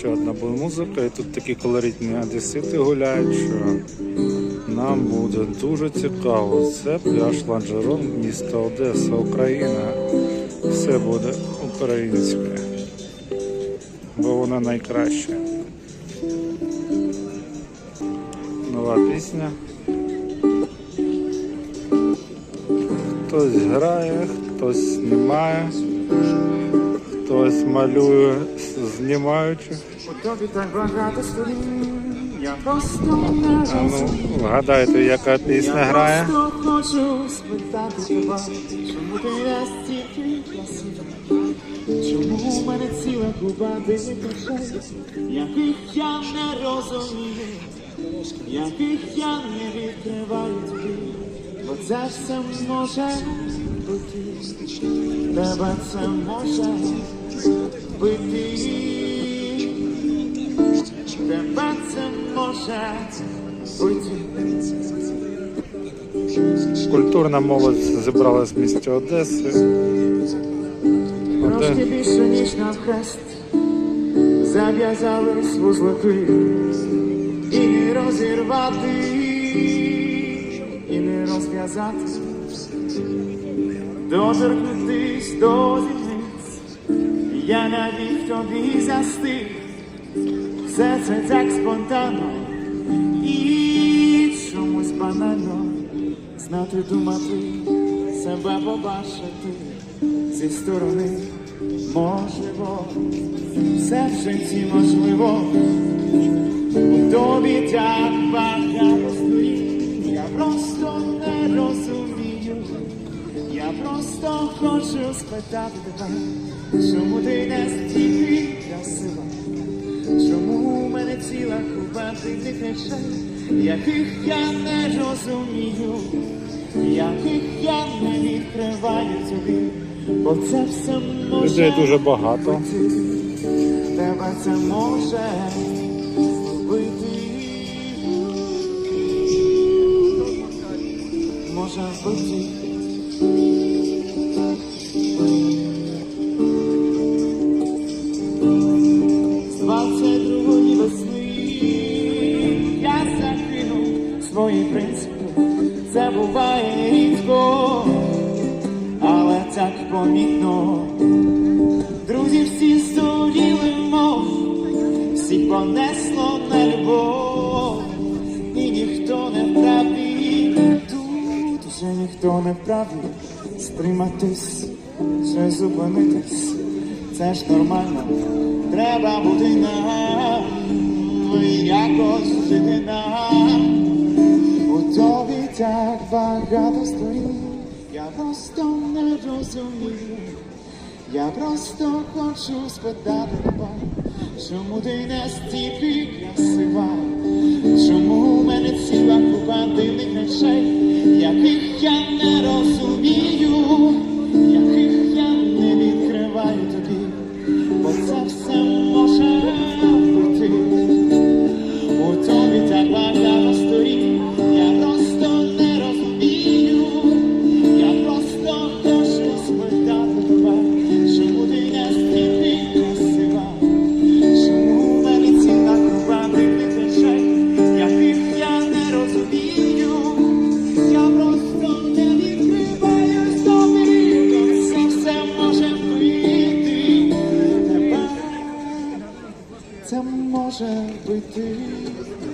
ще одна буде музика, і тут такі колоритні одесити гуляють, що нам буде дуже цікаво. Це пляж Ланжерон, місто Одеса, Україна. Все буде українське, бо вона найкраща. Нова пісня. Хтось грає, хтось знімає, хтось малює, знімаючи. Тобі так багато сторін, я просто не А ну, вгадайте, яка пісня грає. просто хочу спитати тебе, чому ти настільки красива? Чому в мене ціла купа дивних яких я не розумію, яких я не відкриваю тобі, бо це все може бути, тебе це може бути, Культурна молодь зібралась в місті Одеси. Трошки більше, ніж на хрест, зав'язались вузлики, і не розірвати, і не розв'язати, доторкнутись до зіниць, я навіть тобі застиг, все це так спонтанно і чомусь банально знати, думати, себе побачити зі сторони можливо, все в житті можливо, у тобі так багато сторін, я просто не розумію, я просто хочу спитати тебе, чому ти настільки красива, чому ціла купа тих речей, яких я не розумію, яких я не відкриваю тобі, бо це все може Людей дуже багато. тебе це може свої принципи, це буває рідко, але так помітно. Друзі всі здуріли, мов, всі понесло на любов, і ніхто не вправі, тут уже ніхто не вправі стриматись чи зупинитись, це ж нормально, треба бути нам, якось жити нам. Багато сторін, я просто не розумію. Я просто хочу спитати тебе, чому ти настільки красива, чому тебе, це може бути.